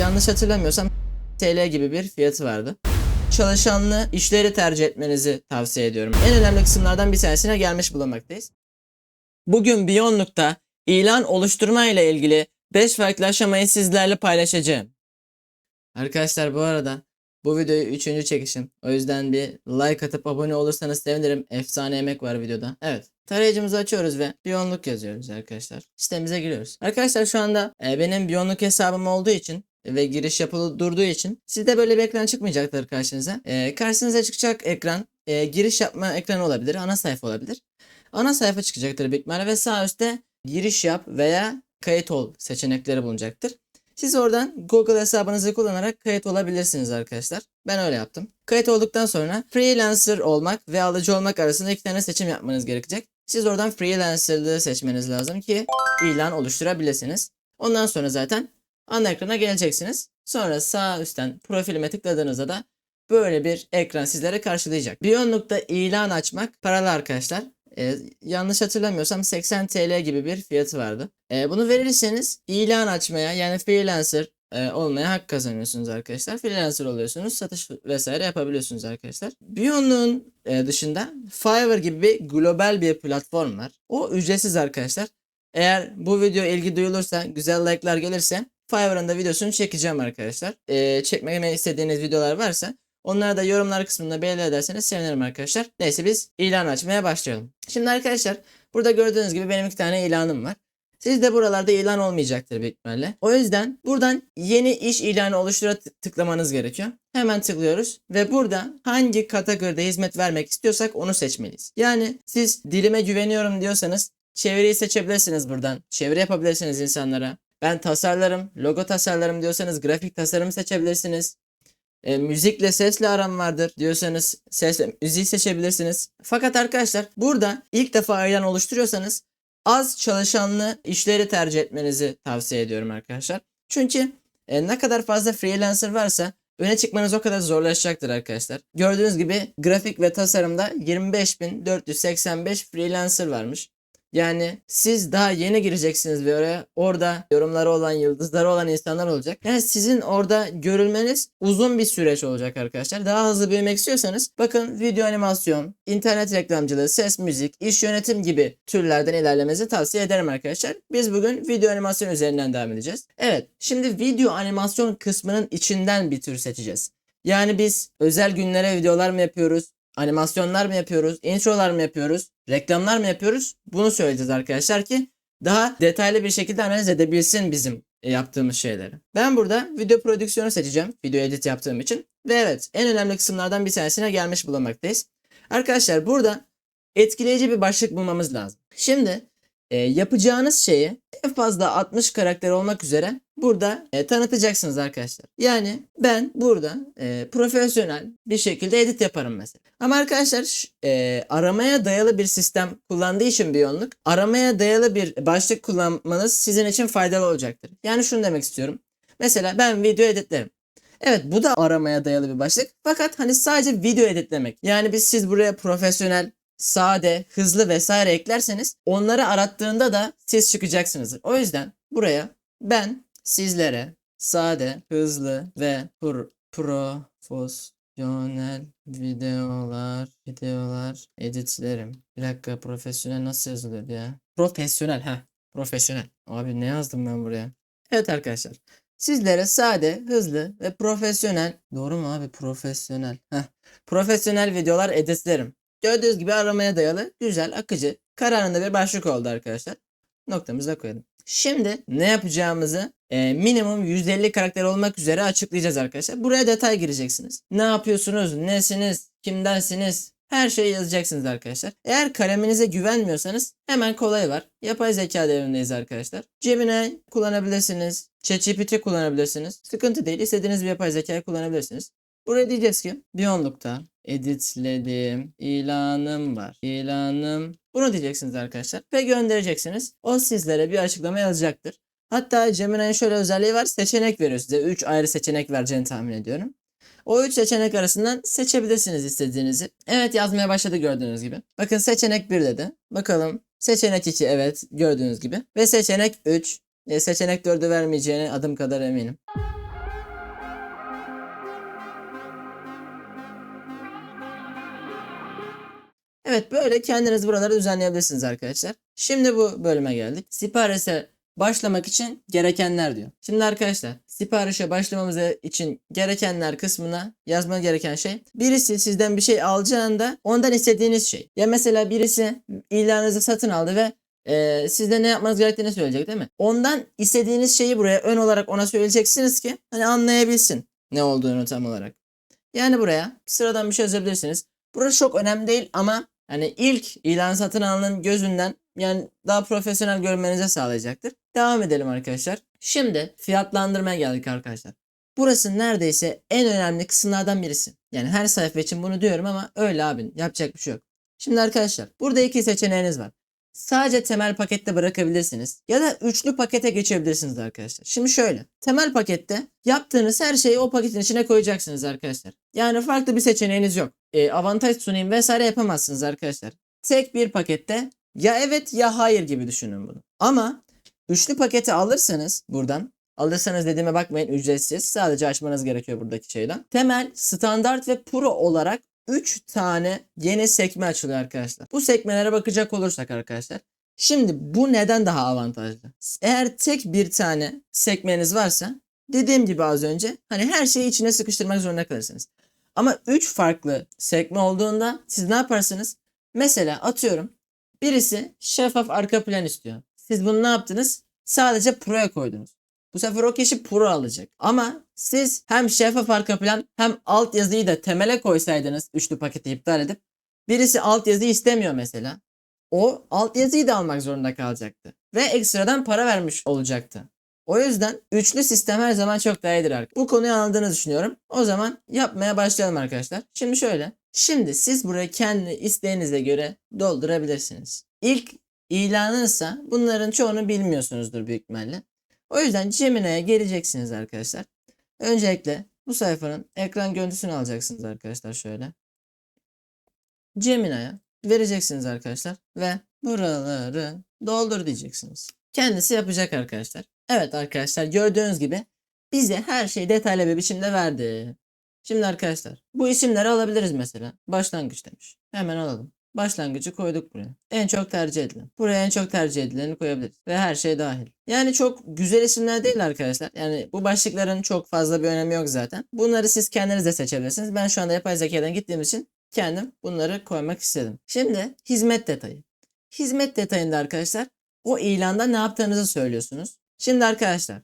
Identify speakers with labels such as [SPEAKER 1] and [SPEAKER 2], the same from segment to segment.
[SPEAKER 1] Yanlış hatırlamıyorsam TL gibi bir fiyatı vardı. Çalışanlı işleri tercih etmenizi tavsiye ediyorum. En önemli kısımlardan bir tanesine gelmiş bulunmaktayız. Bugün Beyondluk'ta ilan oluşturma ile ilgili 5 farklı aşamayı sizlerle paylaşacağım. Arkadaşlar bu arada bu videoyu 3. çekişim. O yüzden bir like atıp abone olursanız sevinirim. Efsane emek var videoda. Evet. Tarayıcımızı açıyoruz ve Biyonluk yazıyoruz arkadaşlar. Sitemize giriyoruz. Arkadaşlar şu anda e, benim Biyonluk hesabım olduğu için ve giriş yapılı durduğu için sizde böyle bir ekran çıkmayacaktır karşınıza. E, karşınıza çıkacak ekran e, giriş yapma ekranı olabilir. Ana sayfa olabilir. Ana sayfa çıkacaktır büyük ve sağ üstte giriş yap veya kayıt ol seçenekleri bulunacaktır. Siz oradan Google hesabınızı kullanarak kayıt olabilirsiniz arkadaşlar. Ben öyle yaptım. Kayıt olduktan sonra freelancer olmak ve alıcı olmak arasında iki tane seçim yapmanız gerekecek. Siz oradan freelancerlığı seçmeniz lazım ki ilan oluşturabilirsiniz. Ondan sonra zaten ana ekrana geleceksiniz. Sonra sağ üstten profilime tıkladığınızda da böyle bir ekran sizlere karşılayacak. Biyonluk'ta ilan açmak paralı arkadaşlar. Ee, yanlış hatırlamıyorsam 80 TL gibi bir fiyatı vardı. Ee, bunu verirseniz ilan açmaya yani freelancer e, olmaya hak kazanıyorsunuz arkadaşlar. Freelancer oluyorsunuz. Satış vesaire yapabiliyorsunuz arkadaşlar. Biyonluğun e, dışında Fiverr gibi bir global bir platform var. O ücretsiz arkadaşlar. Eğer bu video ilgi duyulursa, güzel like'lar gelirse Fiverr'ın videosunu çekeceğim arkadaşlar. Ee, çekmemi istediğiniz videolar varsa Onları da yorumlar kısmında belirli ederseniz sevinirim arkadaşlar. Neyse biz ilan açmaya başlayalım. Şimdi arkadaşlar burada gördüğünüz gibi benim iki tane ilanım var. Sizde buralarda ilan olmayacaktır büyük ihtimalle. O yüzden buradan yeni iş ilanı oluştura tıklamanız gerekiyor. Hemen tıklıyoruz ve burada hangi kategoride hizmet vermek istiyorsak onu seçmeliyiz. Yani siz dilime güveniyorum diyorsanız çeviriyi seçebilirsiniz buradan. Çeviri yapabilirsiniz insanlara. Ben tasarlarım, logo tasarlarım diyorsanız grafik tasarım seçebilirsiniz e, müzikle sesle aram vardır diyorsanız ses müziği seçebilirsiniz. Fakat arkadaşlar burada ilk defa ilan oluşturuyorsanız az çalışanlı işleri tercih etmenizi tavsiye ediyorum arkadaşlar. Çünkü e, ne kadar fazla freelancer varsa öne çıkmanız o kadar zorlaşacaktır arkadaşlar. Gördüğünüz gibi grafik ve tasarımda 25.485 freelancer varmış. Yani siz daha yeni gireceksiniz ve oraya orada yorumları olan, yıldızları olan insanlar olacak. Yani sizin orada görülmeniz uzun bir süreç olacak arkadaşlar. Daha hızlı büyümek istiyorsanız bakın video animasyon, internet reklamcılığı, ses müzik, iş yönetim gibi türlerden ilerlemenizi tavsiye ederim arkadaşlar. Biz bugün video animasyon üzerinden devam edeceğiz. Evet, şimdi video animasyon kısmının içinden bir tür seçeceğiz. Yani biz özel günlere videolar mı yapıyoruz? Animasyonlar mı yapıyoruz? Introlar mı yapıyoruz? Reklamlar mı yapıyoruz? Bunu söyleyeceğiz arkadaşlar ki daha detaylı bir şekilde analiz edebilsin bizim yaptığımız şeyleri. Ben burada video prodüksiyonu seçeceğim. Video edit yaptığım için. Ve evet en önemli kısımlardan bir tanesine gelmiş bulunmaktayız. Arkadaşlar burada etkileyici bir başlık bulmamız lazım. Şimdi e, yapacağınız şeyi en fazla 60 karakter olmak üzere burada e, tanıtacaksınız arkadaşlar. Yani ben burada e, profesyonel bir şekilde edit yaparım mesela. Ama arkadaşlar e, aramaya dayalı bir sistem kullandığı için Biyonluk aramaya dayalı bir başlık kullanmanız sizin için faydalı olacaktır. Yani şunu demek istiyorum. Mesela ben video editlerim. Evet bu da aramaya dayalı bir başlık. Fakat hani sadece video editlemek. Yani biz siz buraya profesyonel sade, hızlı vesaire eklerseniz onları arattığında da siz çıkacaksınızdır. O yüzden buraya ben sizlere sade, hızlı ve pro, profesyonel videolar, videolar editlerim. Bir dakika profesyonel nasıl yazılıyor ya? Profesyonel ha. Profesyonel. Abi ne yazdım ben buraya? Evet arkadaşlar. Sizlere sade, hızlı ve profesyonel, doğru mu abi? Profesyonel. Heh. Profesyonel videolar editlerim. Gördüğünüz gibi aramaya dayalı, güzel, akıcı, kararında bir başlık oldu arkadaşlar. Noktamızı da koyalım. Şimdi ne yapacağımızı e, minimum 150 karakter olmak üzere açıklayacağız arkadaşlar. Buraya detay gireceksiniz. Ne yapıyorsunuz, nesiniz, kimdensiniz, her şeyi yazacaksınız arkadaşlar. Eğer kaleminize güvenmiyorsanız hemen kolay var. Yapay zeka devrindeyiz arkadaşlar. Gemini kullanabilirsiniz. ChatGPT kullanabilirsiniz. Sıkıntı değil. İstediğiniz bir yapay zekayı kullanabilirsiniz. Buraya diyeceğiz ki Biyonluk'ta editledim. ilanım var. İlanım. Bunu diyeceksiniz arkadaşlar. Ve göndereceksiniz. O sizlere bir açıklama yazacaktır. Hatta Gemini'nin şöyle özelliği var. Seçenek veriyor size. 3 ayrı seçenek vereceğini tahmin ediyorum. O 3 seçenek arasından seçebilirsiniz istediğinizi. Evet yazmaya başladı gördüğünüz gibi. Bakın seçenek 1 dedi. Bakalım seçenek 2 evet gördüğünüz gibi. Ve seçenek 3. E, seçenek 4'ü vermeyeceğine adım kadar eminim. Evet böyle kendiniz buraları düzenleyebilirsiniz arkadaşlar. Şimdi bu bölüme geldik. Siparişe başlamak için gerekenler diyor. Şimdi arkadaşlar siparişe başlamamız için gerekenler kısmına yazma gereken şey birisi sizden bir şey alacağında ondan istediğiniz şey. Ya mesela birisi ilanınızı satın aldı ve e, sizde ne yapmanız gerektiğini söyleyecek değil mi? Ondan istediğiniz şeyi buraya ön olarak ona söyleyeceksiniz ki hani anlayabilsin ne olduğunu tam olarak. Yani buraya sıradan bir şey yazabilirsiniz. Burası çok önemli değil ama hani ilk ilan satın alanın gözünden yani daha profesyonel görmenize sağlayacaktır. Devam edelim arkadaşlar. Şimdi fiyatlandırmaya geldik arkadaşlar. Burası neredeyse en önemli kısımlardan birisi. Yani her sayfa için bunu diyorum ama öyle abi yapacak bir şey yok. Şimdi arkadaşlar burada iki seçeneğiniz var. Sadece temel pakette bırakabilirsiniz ya da üçlü pakete geçebilirsiniz arkadaşlar. Şimdi şöyle temel pakette yaptığınız her şeyi o paketin içine koyacaksınız arkadaşlar. Yani farklı bir seçeneğiniz yok. E, avantaj sunayım vesaire yapamazsınız arkadaşlar. Tek bir pakette ya evet ya hayır gibi düşünün bunu. Ama üçlü paketi alırsanız buradan alırsanız dediğime bakmayın ücretsiz. Sadece açmanız gerekiyor buradaki şeyden. Temel, standart ve pro olarak 3 tane yeni sekme açılıyor arkadaşlar. Bu sekmelere bakacak olursak arkadaşlar. Şimdi bu neden daha avantajlı? Eğer tek bir tane sekmeniz varsa dediğim gibi az önce hani her şeyi içine sıkıştırmak zorunda kalırsınız. Ama 3 farklı sekme olduğunda siz ne yaparsınız? Mesela atıyorum birisi şeffaf arka plan istiyor. Siz bunu ne yaptınız? Sadece Pro'ya koydunuz. Bu sefer o kişi Pro alacak. Ama siz hem şeffaf arka plan hem alt yazıyı da temele koysaydınız üçlü paketi iptal edip birisi alt yazıyı istemiyor mesela. O alt yazıyı da almak zorunda kalacaktı. Ve ekstradan para vermiş olacaktı. O yüzden üçlü sistem her zaman çok daha iyidir. Bu konuyu anladığını düşünüyorum. O zaman yapmaya başlayalım arkadaşlar. Şimdi şöyle. Şimdi siz burayı kendi isteğinize göre doldurabilirsiniz. İlk ilanınsa bunların çoğunu bilmiyorsunuzdur büyük ihtimalle. O yüzden Gemini'ye geleceksiniz arkadaşlar. Öncelikle bu sayfanın ekran görüntüsünü alacaksınız arkadaşlar şöyle. Gemini'ye vereceksiniz arkadaşlar ve buraları doldur diyeceksiniz. Kendisi yapacak arkadaşlar. Evet arkadaşlar gördüğünüz gibi bize her şeyi detaylı bir biçimde verdi. Şimdi arkadaşlar bu isimleri alabiliriz mesela. Başlangıç demiş. Hemen alalım. Başlangıcı koyduk buraya. En çok tercih edilen. Buraya en çok tercih edileni koyabiliriz. Ve her şey dahil. Yani çok güzel isimler değil arkadaşlar. Yani bu başlıkların çok fazla bir önemi yok zaten. Bunları siz kendiniz de seçebilirsiniz. Ben şu anda yapay zekadan gittiğim için kendim bunları koymak istedim. Şimdi hizmet detayı. Hizmet detayında arkadaşlar o ilanda ne yaptığınızı söylüyorsunuz. Şimdi arkadaşlar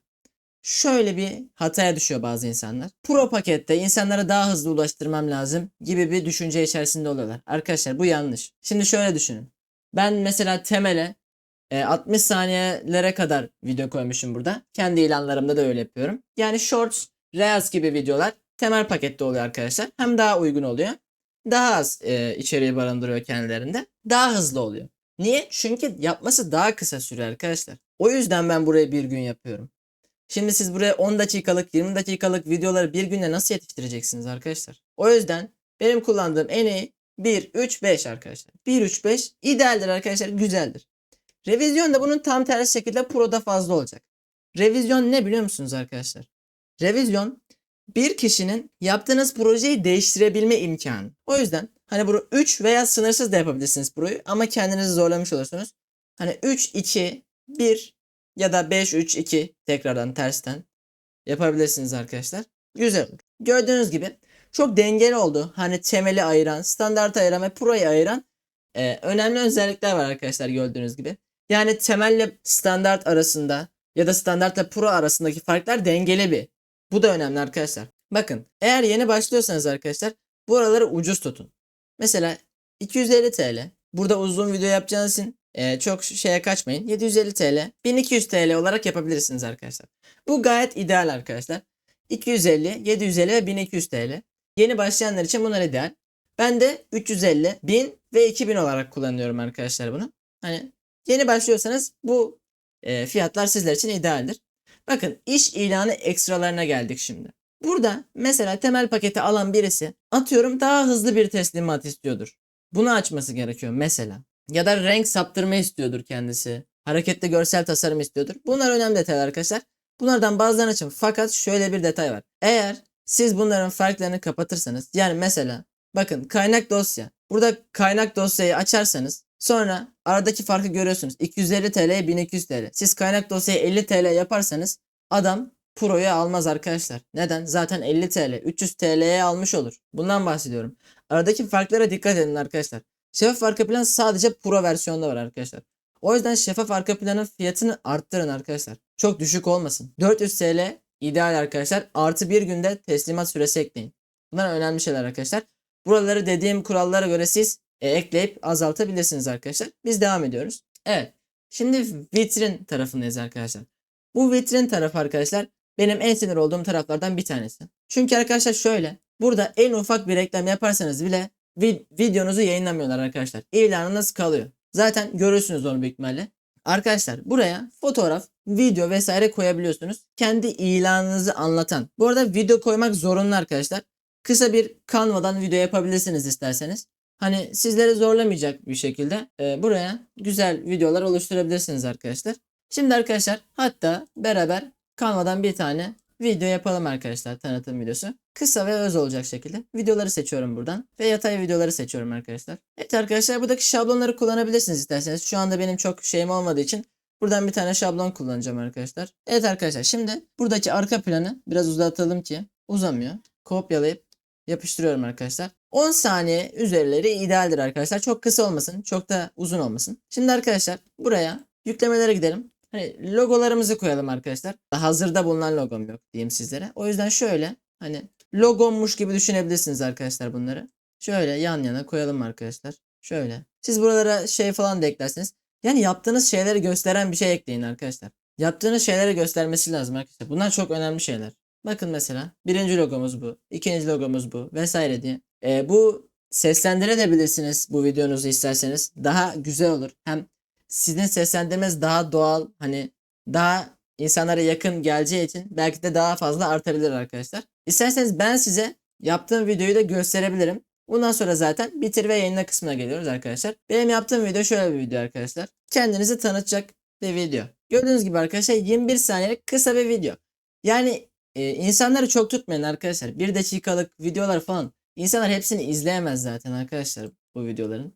[SPEAKER 1] şöyle bir hataya düşüyor bazı insanlar. Pro pakette insanlara daha hızlı ulaştırmam lazım gibi bir düşünce içerisinde oluyorlar. Arkadaşlar bu yanlış. Şimdi şöyle düşünün. Ben mesela temele e, 60 saniyelere kadar video koymuşum burada. Kendi ilanlarımda da öyle yapıyorum. Yani shorts, reels gibi videolar temel pakette oluyor arkadaşlar. Hem daha uygun oluyor. Daha az e, içeriği barındırıyor kendilerinde. Daha hızlı oluyor. Niye? Çünkü yapması daha kısa sürüyor arkadaşlar. O yüzden ben burayı bir gün yapıyorum. Şimdi siz buraya 10 dakikalık 20 dakikalık videoları bir günde nasıl yetiştireceksiniz arkadaşlar? O yüzden benim kullandığım en iyi 1, 3, 5 arkadaşlar. 1, 3, 5 idealdir arkadaşlar güzeldir. Revizyon da bunun tam tersi şekilde Pro'da fazla olacak. Revizyon ne biliyor musunuz arkadaşlar? Revizyon bir kişinin yaptığınız projeyi değiştirebilme imkanı. O yüzden hani bunu 3 veya sınırsız da yapabilirsiniz Pro'yu ama kendinizi zorlamış olursunuz. Hani 3, 2, 1 ya da 5 3 2 tekrardan tersten yapabilirsiniz arkadaşlar. Güzel olur. Gördüğünüz gibi çok dengeli oldu. Hani temeli ayıran, standart ayıran ve pro'yu ayıran e, önemli özellikler var arkadaşlar gördüğünüz gibi. Yani temelle standart arasında ya da standartla pro arasındaki farklar dengeli bir. Bu da önemli arkadaşlar. Bakın eğer yeni başlıyorsanız arkadaşlar buraları ucuz tutun. Mesela 250 TL. Burada uzun video yapacağınız için e, çok şeye kaçmayın. 750 TL, 1200 TL olarak yapabilirsiniz arkadaşlar. Bu gayet ideal arkadaşlar. 250, 750 ve 1200 TL. Yeni başlayanlar için bunlar ideal. Ben de 350, 1000 ve 2000 olarak kullanıyorum arkadaşlar bunu. Hani yeni başlıyorsanız bu e, fiyatlar sizler için idealdir. Bakın iş ilanı ekstralarına geldik şimdi. Burada mesela temel paketi alan birisi atıyorum daha hızlı bir teslimat istiyordur. Bunu açması gerekiyor mesela. Ya da renk saptırma istiyordur kendisi. Hareketli görsel tasarım istiyordur. Bunlar önemli detaylar arkadaşlar. Bunlardan bazılarını açın. Fakat şöyle bir detay var. Eğer siz bunların farklarını kapatırsanız yani mesela bakın kaynak dosya Burada kaynak dosyayı açarsanız sonra aradaki farkı görüyorsunuz. 250 TL 1200 TL. Siz kaynak dosyayı 50 TL yaparsanız adam Pro'yu almaz arkadaşlar. Neden? Zaten 50 TL, 300 TL'ye almış olur. Bundan bahsediyorum. Aradaki farklara dikkat edin arkadaşlar. Şeffaf arka plan sadece Pro versiyonda var arkadaşlar. O yüzden şeffaf arka planın fiyatını arttırın arkadaşlar. Çok düşük olmasın. 400 TL ideal arkadaşlar. Artı bir günde teslimat süresi ekleyin. Bunlar önemli şeyler arkadaşlar. Buraları dediğim kurallara göre siz e, ekleyip azaltabilirsiniz arkadaşlar. Biz devam ediyoruz. Evet. Şimdi vitrin tarafındayız arkadaşlar. Bu vitrin tarafı arkadaşlar benim en sinir olduğum taraflardan bir tanesi. Çünkü arkadaşlar şöyle. Burada en ufak bir reklam yaparsanız bile vi- videonuzu yayınlamıyorlar arkadaşlar. İlanınız kalıyor. Zaten görürsünüz onu büyük ihtimalle. Arkadaşlar buraya fotoğraf, video vesaire koyabiliyorsunuz. Kendi ilanınızı anlatan. Bu arada video koymak zorunlu arkadaşlar. Kısa bir Canva'dan video yapabilirsiniz isterseniz. Hani sizleri zorlamayacak bir şekilde e, buraya güzel videolar oluşturabilirsiniz arkadaşlar. Şimdi arkadaşlar hatta beraber Canva'dan bir tane video yapalım arkadaşlar tanıtım videosu. Kısa ve öz olacak şekilde videoları seçiyorum buradan ve yatay videoları seçiyorum arkadaşlar. Evet arkadaşlar buradaki şablonları kullanabilirsiniz isterseniz. Şu anda benim çok şeyim olmadığı için buradan bir tane şablon kullanacağım arkadaşlar. Evet arkadaşlar şimdi buradaki arka planı biraz uzatalım ki uzamıyor. Kopyalayıp yapıştırıyorum arkadaşlar. 10 saniye üzerleri idealdir arkadaşlar. Çok kısa olmasın, çok da uzun olmasın. Şimdi arkadaşlar buraya yüklemelere gidelim. Hani logolarımızı koyalım arkadaşlar. Hazırda bulunan logom yok diyeyim sizlere. O yüzden şöyle hani logommuş gibi düşünebilirsiniz arkadaşlar bunları. Şöyle yan yana koyalım arkadaşlar. Şöyle. Siz buralara şey falan da eklersiniz. Yani yaptığınız şeyleri gösteren bir şey ekleyin arkadaşlar. Yaptığınız şeyleri göstermesi lazım arkadaşlar. Bunlar çok önemli şeyler. Bakın mesela birinci logomuz bu. ikinci logomuz bu vesaire diye. Ee, bu seslendirebilirsiniz bu videonuzu isterseniz. Daha güzel olur. Hem sizin seslendirmeniz daha doğal hani daha insanlara yakın geleceği için belki de daha fazla artabilir arkadaşlar. İsterseniz ben size yaptığım videoyu da gösterebilirim. Bundan sonra zaten bitir ve yayınla kısmına geliyoruz arkadaşlar. Benim yaptığım video şöyle bir video arkadaşlar. Kendinizi tanıtacak bir video. Gördüğünüz gibi arkadaşlar 21 saniyelik kısa bir video. Yani e, insanları çok tutmayın arkadaşlar. 1 dakikalık videolar falan. İnsanlar hepsini izleyemez zaten arkadaşlar bu videoların.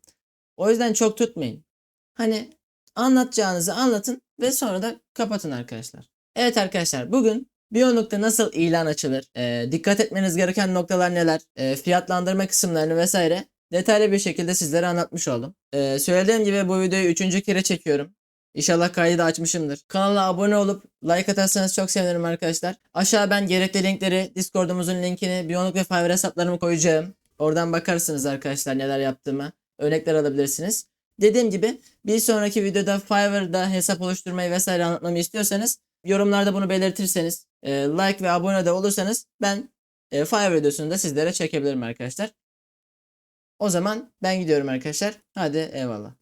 [SPEAKER 1] O yüzden çok tutmayın. Hani anlatacağınızı anlatın ve sonra da kapatın arkadaşlar. Evet arkadaşlar bugün Biyonuk'ta nasıl ilan açılır, e, dikkat etmeniz gereken noktalar neler, e, fiyatlandırma kısımlarını vesaire detaylı bir şekilde sizlere anlatmış oldum. E, söylediğim gibi bu videoyu üçüncü kere çekiyorum. İnşallah kaydı da açmışımdır. Kanala abone olup like atarsanız çok sevinirim arkadaşlar. Aşağı ben gerekli linkleri, Discord'umuzun linkini, Biyonuk ve Fiverr hesaplarımı koyacağım. Oradan bakarsınız arkadaşlar neler yaptığımı. Örnekler alabilirsiniz. Dediğim gibi bir sonraki videoda Fiverr'da hesap oluşturmayı vesaire anlatmamı istiyorsanız yorumlarda bunu belirtirseniz e, like ve abone de olursanız ben e, Fiverr videosunu da sizlere çekebilirim arkadaşlar. O zaman ben gidiyorum arkadaşlar. Hadi eyvallah.